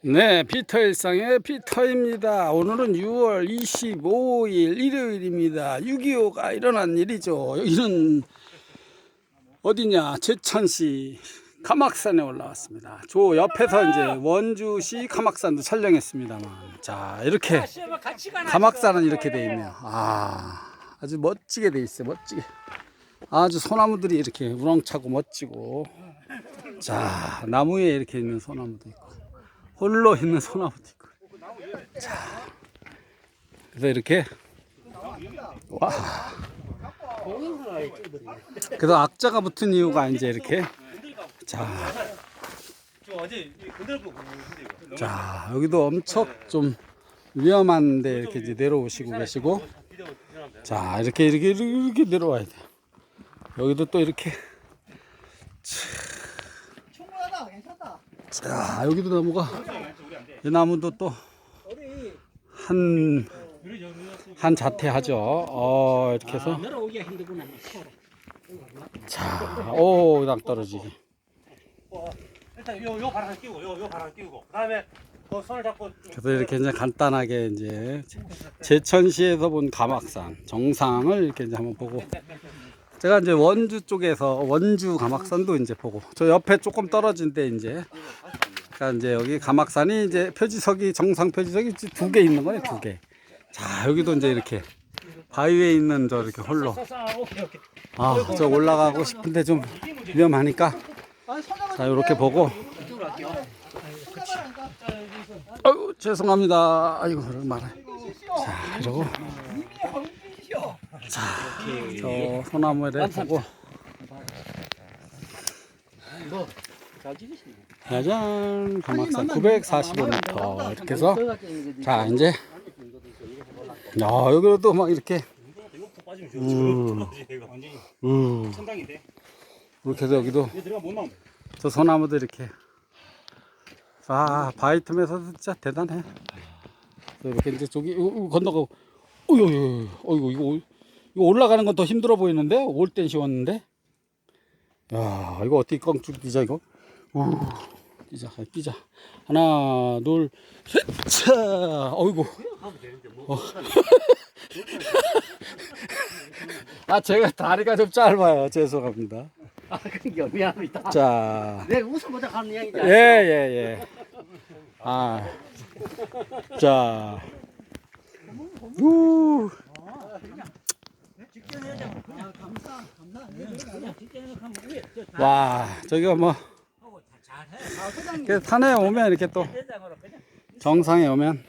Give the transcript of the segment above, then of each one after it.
네, 피터 일상의 피터입니다. 오늘은 6월 25일 일요일입니다. 6.25가 일어난 일이죠. 여기는 어디냐? 제천시 가막산에 올라왔습니다. 저 옆에서 이제 원주시 가막산도 촬영했습니다만. 자, 이렇게 가막산은 이렇게 돼 있네요. 아, 아주 멋지게 돼 있어요. 멋지게. 아주 소나무들이 이렇게 우렁차고 멋지고. 자, 나무에 이렇게 있는 소나무도 있고. 홀로 있는 소나무도 있고. 자, 그래서 이렇게 와. 그래서 악자가 붙은 이유가 이제 이렇게 자, 자 여기도 엄청 좀 위험한데 이렇게 이제 내려오시고 계시고 자 이렇게 이렇게 이렇게 내려와야 돼요. 여기도 또 이렇게 충분하다 괜찮다 자 여기도 나무가 이 나무도 또 한 한 자태하죠. 어 이렇게 해서 자, 오, 낭 떨어지기. 일단 요 요 바람 끼우고 요 요 바람 끼우고 그 다음에 그 손을 잡고 그래서 이렇게 이제 간단하게 이제 제천시에서 본 가막산 정상을 이렇게 이제 한번 보고 제가 이제 원주 쪽에서 원주 가막산도 이제 보고 저 옆에 조금 떨어진 데 이제 그러니까 이제 여기 가막산이 이제 표지석이 정상 표지석이 두 개 있는 거예요 두 개. 자 여기도 이제 이렇게 바위 위에 있는 저 이렇게 홀로. 아 저 올라가고 싶은데 좀 위험하니까. 자 이렇게 보고. 아유 죄송합니다. 아이고 말해 자 이러고 자 저 소나무를 보고. 잘 찍으시네. 짜잔 가막산 945m 이렇게 해서 자 이제 야 여기로 또 막 이렇게 저 음. 음. 이렇게 해서 여기도 저 소나무도 이렇게. 아 바위 틈에서 진짜 대단해. 이렇게 이제 저기 어, 어, 건너가고. 어이구 어이구 이거 올- 올라가는 건 더 힘들어 보이는데? 올 땐 쉬웠는데? 야 이거 어떻게 껑쭉 뛰자 이거? 우 뛰자 뛰자. 하나 둘 셋 차! 어이구. 어. 아 제가 다리가 좀 짧아요. 죄송합니다. 아 그게 미안합니다. 자. 내가 웃어보자 하는 이야기지 예, 예, 예. 아. 자. 우. 와, 저기가 뭐. 그 산에 오면 이렇게 또 정상에 오면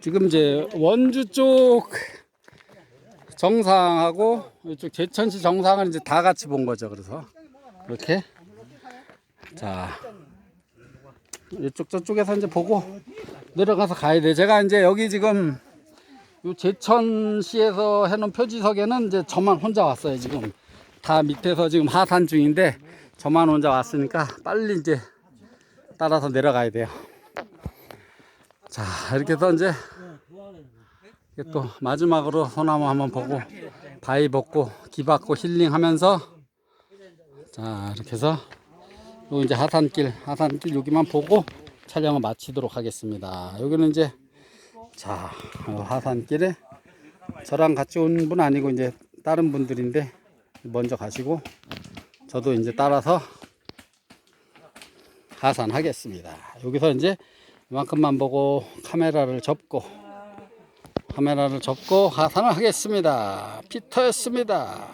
지금 이제 원주 쪽 정상하고 이쪽 제천시 정상을 이제 다 같이 본 거죠. 그래서 이렇게 자 이쪽 저쪽에서 이제 보고 내려가서 가야 돼. 제가 이제 여기 지금 요 제천시에서 해놓은 표지석에는 이제 저만 혼자 왔어요. 지금 다 밑에서 지금 하산 중인데 저만 혼자 왔으니까 빨리 이제 따라서 내려가야 돼요. 자 이렇게 해서 이제 또 마지막으로 소나무 한번 보고 바위 벗고 기 받고 힐링하면서 자 이렇게 해서 요 이제 하산길 하산길 여기만 보고 촬영을 마치도록 하겠습니다. 여기는 이제 자요 하산길에 저랑 같이 온 분 아니고 이제 다른 분들인데 먼저 가시고 저도 이제 따라서 하산하겠습니다. 여기서 이제 이만큼만 보고 카메라를 접고 카메라를 접고 하산을 하겠습니다. 피터였습니다.